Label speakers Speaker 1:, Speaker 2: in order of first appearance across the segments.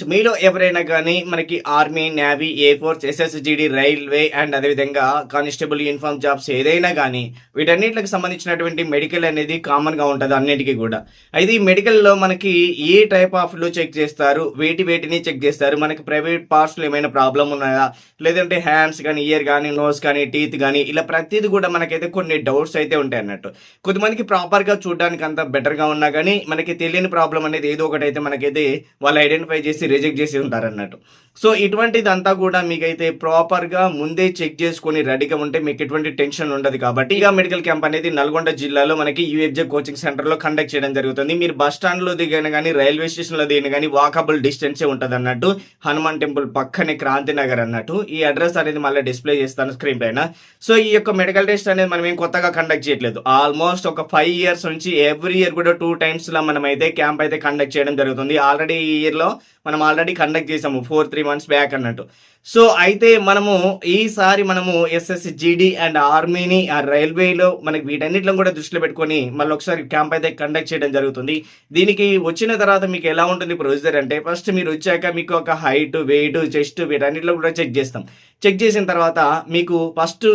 Speaker 1: Friends మీలో ఎవరైనా కానీ మనకి army navy air force SSGD railway and అదేవిధంగా కానిస్టేబుల్ యూనిఫామ్ జాబ్స్ ఏదైనా కానీ వీటన్నిటికి సంబంధించినటువంటి మెడికల్ అనేది కామన్గా ఉంటుంది అన్నిటికీ కూడా. అయితే ఈ మెడికల్లో మనకి ఏ టైప్ ఆఫ్లు చెక్ చేస్తారు వేటి వేటిని చెక్ చేస్తారు మనకి ప్రైవేట్ పార్ట్స్లో ఏమైనా ప్రాబ్లం ఉన్నాయా? లేదంటే హ్యాండ్స్ కానీ ఇయర్ కానీ నోస్ కానీ టీత్ కానీ ఇలా ప్రతిదీ కూడా మనకైతే కొన్ని డౌట్స్ అయితే ఉంటాయి అన్నట్టు. కొంతమందికి ప్రాపర్గా చూడడానికి అంత బెటర్గా ఉన్నా కానీ మనకి తెలియని ప్రాబ్లం అనేది ఏదో ఒకటి అయితే మనకైతే వాళ్ళు ఐడెంటిఫై చేసి రిజెక్ట్ చేసి ఉంటారన్నట్టు. సో ఇటువంటిదంతా కూడా మీకైతే ప్రాపర్గా ముందే చెక్ చేసుకొని రెడీగా ఉంటే మీకు ఎటువంటి టెన్షన్ ఉండదు కాబట్టి ఇక మెడికల్ క్యాంప్ అనేది నల్గొండ జిల్లాలో మనకి యూఎఫ్జే కోచింగ్ సెంటర్లో కండక్ట్ చేయడం జరుగుతుంది. మీరు బస్ స్టాండ్లో దిగిన కానీ రైల్వే స్టేషన్లో దిగిన కానీ వాకబుల్ డిస్టెన్సే ఉంటుంది అన్నట్టు హనుమాన్ టెంపుల్ పక్కనే క్రాంతి నగర్ అన్నట్టు ఈ అడ్రస్ అనేది మళ్ళీ డిస్ప్లే చేస్తాను స్క్రీన్ పైన. సో ఈ యొక్క మెడికల్ టెస్ట్ అనేది మనం ఏం కొత్తగా కండక్ట్ చేయట్లేదు. ఆల్మోస్ట్ ఒక ఫైవ్ ఇయర్స్ నుంచి ఎవ్రీ ఇయర్ కూడా టూ టైమ్స్లో మనం అయితే క్యాంప్ అయితే కండక్ట్ చేయడం జరుగుతుంది. ఆల్రెడీ ఈ ఇయర్లో మనం ఆల్రెడీ కండక్ట్ చేసాము ఫోర్ త్రీ మంత్స్ బ్యాక్ అన్నట్టు. సో అయితే మనము ఈసారి మనము ఎస్ఎస్సి జిడి అండ్ ఆర్మీని ఆ రైల్వేలో మనకి వీటన్నిటిలో కూడా దృష్టిలో పెట్టుకొని మళ్ళీ ఒకసారి క్యాంప్ అయితే కండక్ట్ చేయడం జరుగుతుంది. దీనికి వచ్చిన తర్వాత మీకు ఎలా ఉంటుంది ప్రొసీజర్ అంటే ఫస్ట్ మీరు వచ్చాక మీకు ఒక హైట్ వెయిట్ చెస్ట్ వీటన్నిటిలో కూడా చెక్ చేస్తాం. చెక్ చేసిన తర్వాత మీకు ఫస్ట్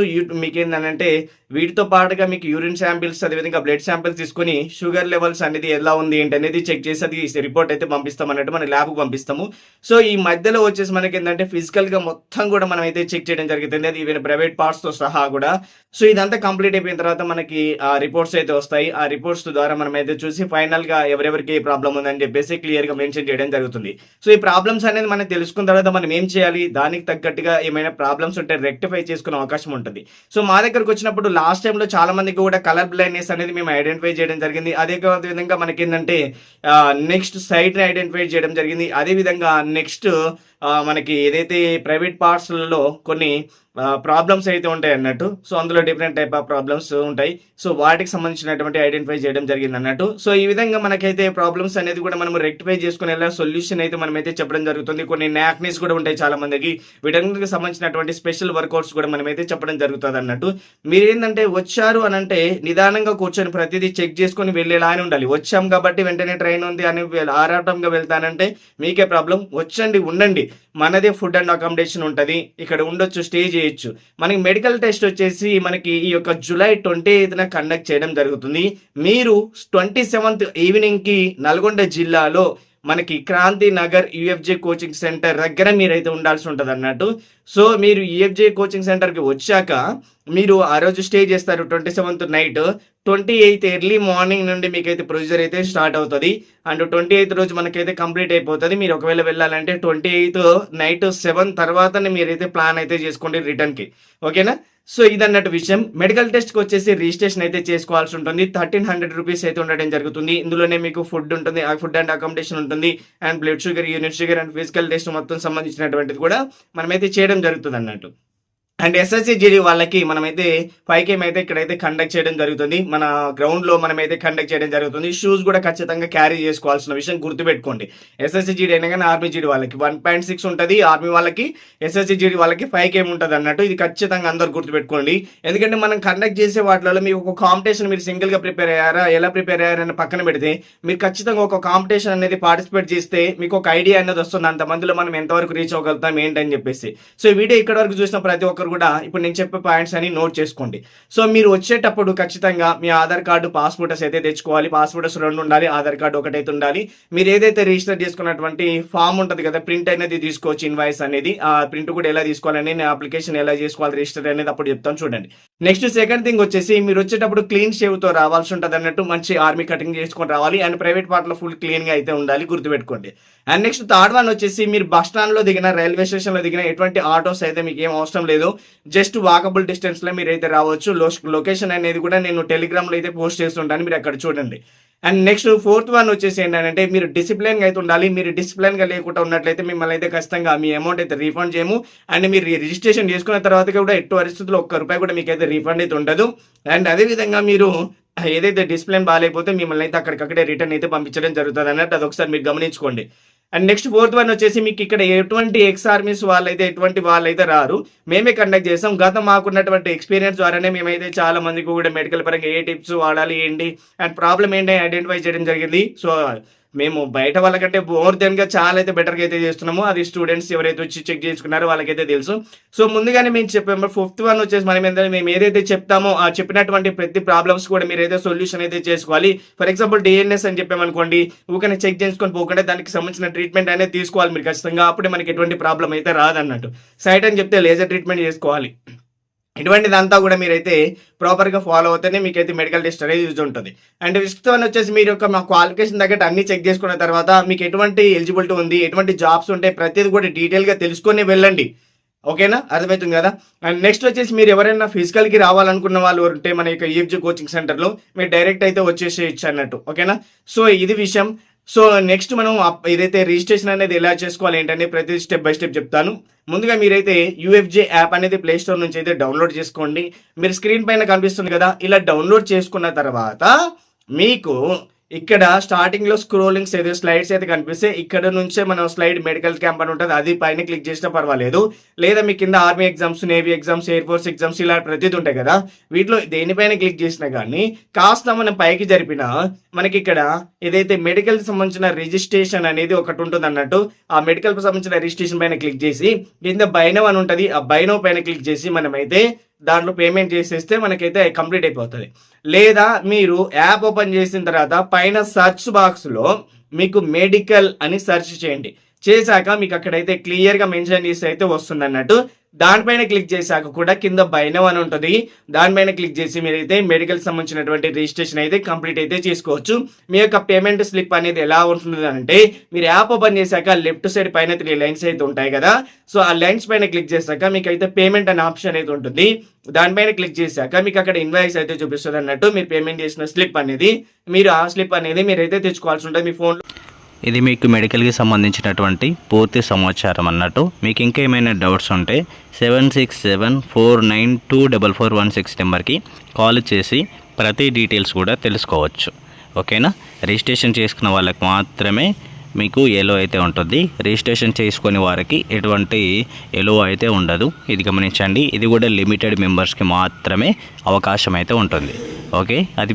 Speaker 1: మీకు ఏంటంటే వీటితో పాటుగా మీకు యూరిన్ శాంపిల్స్ అదేవిధంగా బ్లడ్ శాంపిల్స్ తీసుకొని షుగర్ లెవెల్స్ అనేది ఎలా ఉంది ఏంటి అనేది చెక్ చేసి అది రిపోర్ట్ అయితే పంపిస్తాం అన్నట్టు మన ల్యాబ్కి పంపిస్తాము. సో ఈ మధ్యలో వచ్చేసి మనకి ఏంటంటే ఫిజికల్గా మొత్తం కూడా మనం అయితే చెక్ చేయడం జరుగుతుంది. అది ఈవెన్ ప్రైవేట్ పార్ట్స్తో సహా కూడా. సో ఇదంతా కంప్లీట్ అయిపోయిన తర్వాత మనకి ఆ రిపోర్ట్స్ అయితే వస్తాయి. ఆ రిపోర్ట్స్ ద్వారా మనం అయితే చూసి ఫైనల్గా ఎవరెవరికి ఏ ప్రాబ్లం ఉందని చెప్పేసి క్లియర్గా మెన్షన్ చేయడం జరుగుతుంది. సో ఈ ప్రాబ్లమ్స్ అనేది మనం తెలుసుకున్న తర్వాత మనం ఏం చేయాలి? దానికి తగ్గట్టుగా ఏమైనా ప్రాబ్లమ్స్ ఉంటే రెక్టిఫై చేసుకునే అవకాశం ఉంటుంది. సో మా దగ్గరకు వచ్చినప్పుడు లాస్ట్ టైంలో చాలా మందికి కూడా కలర్ బ్లైండ్నెస్ అనేది మేము ఐడెంటిఫై చేయడం జరిగింది. అదే విధంగా మనకి ఏంటంటే నెక్స్ట్ సైట్ని ఐడెంటిఫై చేయడం జరిగింది. అదే విధంగా నెక్స్ట్ మనకి ఏదైతే ప్రైవేట్ పార్ట్స్లలో కొన్ని ప్రాబ్లమ్స్ అయితే ఉంటాయి అన్నట్టు సో అందులో డిఫరెంట్ టైప్ ఆఫ్ ప్రాబ్లమ్స్ ఉంటాయి. సో వాటికి సంబంధించినటువంటి ఐడెంటిఫై చేయడం జరిగింది అన్నట్టు. సో ఈ విధంగా మనకైతే ప్రాబ్లమ్స్ అనేది కూడా మనం రెక్టిఫై చేసుకునేలా సొల్యూషన్ అయితే మనమైతే చెప్పడం జరుగుతుంది. కొన్ని నాక్నీస్ కూడా ఉంటాయి చాలా మందికి. వీటన్నిటికి సంబంధించినటువంటి స్పెషల్ వర్కౌట్స్ కూడా మనమైతే చెప్పడం జరుగుతుంది అన్నట్టు. మీరు ఏంటంటే వచ్చారు అని అంటే నిదానంగా కూర్చొని ప్రతిదీ చెక్ చేసుకొని వెళ్ళేలా అని ఉండాలి. వచ్చాం కాబట్టి వెంటనే ట్రైన్ ఉంది అని ఆరాటంగా వెళ్తానంటే మీకే ప్రాబ్లం వచ్చండి ఉండండి. మనదే ఫుడ్ అండ్ అకామిడేషన్ ఉంటుంది. ఇక్కడ ఉండొచ్చు స్టే చేయొచ్చు. మనకి మెడికల్ టెస్ట్ వచ్చేసి మనకి ఈ యొక్క జూలై ట్వంటీ ఎయిత్న కండక్ట్ చేయడం జరుగుతుంది. మీరు ట్వంటీ సెవెంత్ ఈవినింగ్కి నల్గొండ జిల్లాలో మనకి Kranthi Nagar UFJ coaching centre దగ్గర మీరైతే ఉండాల్సి ఉంటుంది అన్నట్టు. సో మీరు యుఎఫ్జే కోచింగ్ సెంటర్కి వచ్చాక మీరు ఆ రోజు స్టే చేస్తారు twenty seventh night. Twenty eighth early morning నుండి మీకైతే ప్రొసీజర్ అయితే స్టార్ట్ అవుతుంది. అండ్ ట్వంటీ ఎయిత్ రోజు మనకైతే కంప్లీట్ అయిపోతుంది. మీరు ఒకవేళ వెళ్ళాలంటే ట్వంటీ ఎయిత్ నైట్ సెవెన్ తర్వాతనే మీరైతే ప్లాన్ అయితే చేసుకోండి రిటర్న్కి ఓకేనా? సో ఇదన్నట్టు విషయం. మెడికల్ టెస్ట్కి వచ్చేసి రిజిస్ట్రేషన్ అయితే చేసుకోవాల్సి ఉంటుంది. థర్టీన్ హండ్రెడ్ రూపీస్ అయితే ఉండడం జరుగుతుంది. ఇందులోనే మీకు ఫుడ్ ఉంటుంది. ఆ ఫుడ్ అండ్ అకామిడేషన్ ఉంటుంది. And blood sugar unit sugar and physical test మొత్తం సంబంధించినటువంటిది కూడా మనమైతే చేయడం జరుగుతుంది అన్నట్టు. అండ్ ఎస్ఎస్సి జీడీ వాళ్ళకి మనమైతే ఫైవ్ కేమ్ అయితే ఇక్కడైతే కండక్ట్ చేయడం జరుగుతుంది. మన గ్రౌండ్లో మనమైతే కండక్ట్ చేయడం జరుగుతుంది. షూస్ కూడా ఖచ్చితంగా క్యారీ చేసుకోవాల్సిన విషయం గుర్తుపెట్టుకోండి. ఎస్ఎస్సి జీడీ అయినా కానీ ఆర్మీ జీడీ వాళ్ళకి వన్ పాయింట్ సిక్స్ ఉంటుంది. ఆర్మీ వాళ్ళకి ఎస్ఎస్సి జీడీ వాళ్ళకి ఫైవ్ కేమ్ ఉంటుంది అన్నట్టు ఇది ఖచ్చితంగా అందరు గుర్తుపెట్టుకోండి. ఎందుకంటే మనం కండక్ట్ చేసే వాటిలో మీకు ఒక కాంపిటీషన్ మీరు సింగిల్గా ప్రిపేర్ అయ్యారా ఎలా ప్రిపేర్ అయ్యారని పక్కన పెడితే మీరు ఖచ్చితంగా ఒక కాంపిటీషన్ అనేది పార్టిసిపేట్ చేస్తే మీకు ఒక ఐడియా అనేది వస్తుంది. అంతమందిలో మనం ఎంతవరకు రీచ్ అవ్వగలుగుతాం ఏంటని చెప్పేసి. సో ఈ వీడియో ఇక్కడ వరకు చూసిన ప్రతి ఒక్కరు కూడా ఇప్పుడు నేను చెప్పే పాయింట్స్ అని నోట్ చేసుకోండి. సో మీరు వచ్చేటప్పుడు ఖచ్చితంగా మీ ఆధార్ కార్డు పాస్పోర్ట్స్ అయితే తెచ్చుకోవాలి పాస్పోర్ట్స్ రెండు ఉండాలి ఆధార్ కార్డు ఒకటైతే ఉండాలి. మీరు ఏదైతే రిజిస్టర్ చేసుకున్నటువంటి ఫామ్ ఉంటుంది కదా ప్రింట్ అనేది తీసుకోవచ్చు ఇన్వాయిస్ అనేది. ఆ ప్రింట్ కూడా ఎలా తీసుకోవాలని నేను అప్లికేషన్ ఎలా చేసుకోవాలి రిజిస్టర్ అనేది అప్పుడు చెప్తాను చూడండి. నెక్స్ట్ సెకండ్ థింగ్ వచ్చేసి మీరు వచ్చేటప్పుడు క్లీన్ షేవ్తో రావాల్సి ఉంటుంది అన్నట్టు మంచి ఆర్మీ కటింగ్ చేసుకొని రావాలి. అండ్ ప్రైవేట్ పార్ట్లో ఫుల్ క్లీన్గా అయితే ఉండాలి గుర్తుపెట్టుకోండి. అండ్ నెక్స్ట్ థర్డ్ వన్ వచ్చేసి మీరు బస్ స్టాండ్లో దిగిన రైల్వే స్టేషన్లో దిగిన ఎటువంటి ఆటోస్ అయితే మీకు ఏం అవసరం లేదు. జస్ట్ వాకబుల్ డిస్టెన్స్లో మీరు అయితే రావచ్చు లొకేషన్ అనేది కూడా నేను టెలిగ్రామ్లో అయితే పోస్ట్ చేస్తుంటాను. మీరు అక్కడ చూడండి. అండ్ నెక్స్ట్ ఫోర్త్ వన్ వచ్చేసి ఏంటంటే మీరు డిసిప్లిన్గా అయితే ఉండాలి. మీరు డిసిప్లిన్గా లేకుండా ఉన్నట్లయితే మిమ్మల్ని అయితే ఖచ్చితంగా మీ అమౌంట్ అయితే రీఫండ్ చేయము. అండ్ మీరు రిజిస్ట్రేషన్ చేసుకున్న తర్వాత కూడా ఎటు పరిస్థితుల్లో ఒక్క రూపాయి కూడా మీకు అయితే రీఫండ్ అయితే ఉండదు. అండ్ అదే విధంగా మీరు ఏదైతే డిసిప్లిన్ బాగాలేకపోతే మిమ్మల్ని అయితే అక్కడికక్కడే రిటర్న్ అయితే పంపించడం జరుగుతుంది అన్నట్టు అది ఒకసారి మీరు గమనించుకోండి. అండ్ నెక్స్ట్ ఫోర్త్ వన్ వచ్చేసి మీకు ఇక్కడ ఎటువంటి ఎక్స్ ఆర్మీస్ వాళ్ళైతే ఎటువంటి వాళ్ళైతే రారు మేమే కండక్ట్ చేస్తాం. గత మాకున్నటువంటి ఎక్స్పీరియన్స్ ద్వారానే మేమైతే చాలా మందికి కూడా మెడికల్ పరంగా ఏ టిప్స్ వాడాలి ఏంటి అండ్ ప్రాబ్లం ఏంటి ఐడెంటిఫై చేయడం జరిగింది. సో మేము బయట వాళ్ళకంటే మోర్ దెన్గా చాలా అయితే బెటర్గా అయితే చేస్తున్నాము. అది స్టూడెంట్స్ ఎవరైతే వచ్చి చెక్ చేసుకున్నారో వాళ్ళకైతే తెలుసు. సో ముందుగానే మేము చెప్పాము ఫిఫ్త్ వన్ వచ్చేసి మనం ఏంటంటే మేము ఏదైతే చెప్తామో ఆ చెప్పినటువంటి ప్రతి ప్రాబ్లమ్స్ కూడా మీరు అయితే సొల్యూషన్ అయితే చేసుకోవాలి. ఫర్ ఎగ్జాంపుల్ డిఎన్ఎస్ అని చెప్పామనుకోండి ఊకనే చెక్ చేసుకొని పోకుండా దానికి సంబంధించిన ట్రీట్మెంట్ అనేది తీసుకోవాలి మీరు ఖచ్చితంగా. అప్పుడే మనకి ఎటువంటి ప్రాబ్లం అయితే రాదన్నట్టు. సైట్ అని చెప్తే లేజర్ ట్రీట్మెంట్ చేసుకోవాలి. ఇటువంటిదంతా కూడా మీరైతే ప్రాపర్గా ఫాలో అవుతేనే మీకైతే మెడికల్ టెస్ట్ అనేది యూజ్ ఉంటుంది. అండ్ ఫిఫ్త్ వన్ వచ్చేసి మీరు యొక్క మా క్వాలిఫికేషన్ తగ్గట్టు అన్ని చెక్ చేసుకున్న తర్వాత మీకు ఎటువంటి ఎలిజిబిలిటీ ఉంది ఎటువంటి జాబ్స్ ఉంటాయి ప్రతిదీ కూడా డీటెయిల్గా తెలుసుకొని వెళ్ళండి. ఓకేనా అర్థమవుతుంది కదా? అండ్ నెక్స్ట్ వచ్చేసి మీరు ఎవరైనా ఫిజికల్కి రావాలనుకున్న వాళ్ళు ఉంటే మన యొక్క ఈఎఫ్జీ కోచింగ్ సెంటర్లో మీరు డైరెక్ట్ అయితే వచ్చేసేయచ్చు అన్నట్టు. ఓకేనా సో ఇది విషయం. సో నెక్స్ట్ మనం ఏదైతే రిజిస్ట్రేషన్ అనేది ఎలా చేసుకోవాలి ఏంటనే ప్రతి స్టెప్ బై స్టెప్ చెప్తాను. ముందుగా మీరైతే యూఎఫ్జే యాప్ అనేది ప్లే స్టోర్ నుంచి అయితే డౌన్లోడ్ చేసుకోండి. మీరు స్క్రీన్ పైన కనిపిస్తుంది కదా ఇలా డౌన్లోడ్ చేసుకున్న తర్వాత మీకు ఇక్కడ స్టార్టింగ్లో స్క్రోలింగ్స్ ఏదో స్లైడ్స్ అయితే కనిపిస్తే ఇక్కడ నుంచే మనం స్లైడ్ మెడికల్ క్యాంప్ అని ఉంటుంది అది పైన క్లిక్ చేసినా పర్వాలేదు. లేదా మీ కింద army exams navy exams air force exams ఇలా ప్రతిదీ ఉంటాయి కదా. వీటిలో దేనిపైన క్లిక్ చేసినా కానీ కాస్త మనం పైకి జరిపిన మనకి ఇక్కడ ఏదైతే మెడికల్ సంబంధించిన రిజిస్ట్రేషన్ అనేది ఒకటి ఉంటుంది అన్నట్టు ఆ మెడికల్ సంబంధించిన రిజిస్ట్రేషన్ పైన క్లిక్ చేసి కింద బైనో అని ఉంటుంది ఆ బైనో పైన క్లిక్ చేసి మనమైతే దాంట్లో పేమెంట్ చేసేస్తే మనకైతే కంప్లీట్ అయిపోతుంది. లేదా మీరు యాప్ ఓపెన్ చేసిన తర్వాత పైన సర్చ్ బాక్స్లో మీకు మెడికల్ అని సెర్చ్ చేయండి. చేశాక మీకు అక్కడైతే క్లియర్గా మెన్షన్ చేసి అయితే వస్తుంది అన్నట్టు దానిపైన క్లిక్ చేశాక కూడా కింద బైనం అని ఉంటుంది. దానిపైన క్లిక్ చేసి మీరైతే మెడికల్ సంబంధించినటువంటి రిజిస్ట్రేషన్ అయితే కంప్లీట్ అయితే చేసుకోవచ్చు. మీ యొక్క పేమెంట్ స్లిప్ అనేది ఎలా ఉంటుంది అంటే మీరు యాప్ ఓపెన్ చేశాక లెఫ్ట్ సైడ్ పైన త్రీ లైన్స్ అయితే ఉంటాయి కదా. సో ఆ లైన్స్ పైన క్లిక్ చేశాక మీకు అయితే పేమెంట్ అనే ఆప్షన్ అయితే ఉంటుంది. దానిపైన క్లిక్ చేశాక మీకు అక్కడ ఇన్వాయిస్ అయితే చూపిస్తుంది అన్నట్టు మీరు పేమెంట్ చేసిన స్లిప్ అనేది. మీరు ఆ స్లిప్ అనేది మీరైతే తెచ్చుకోవాల్సి ఉంటుంది మీ ఫోన్
Speaker 2: ఇది మీకు మెడికల్కి సంబంధించినటువంటి పూర్తి సమాచారం అన్నట్టు. మీకు ఇంకా ఏమైనా డౌట్స్ ఉంటే seven six seven four nine two double four one six నెంబర్కి కాల్ చేసి ప్రతి డీటెయిల్స్ కూడా తెలుసుకోవచ్చు. ఓకేనా? రిజిస్ట్రేషన్ చేసుకున్న వాళ్ళకి మాత్రమే మీకు ఎలో అయితే ఉంటుంది. రిజిస్ట్రేషన్ చేసుకునే వారికి ఎటువంటి ఎలో అయితే ఉండదు. ఇది గమనించండి. ఇది కూడా లిమిటెడ్ మెంబర్స్కి మాత్రమే అవకాశం అయితే ఉంటుంది. ఓకే? అది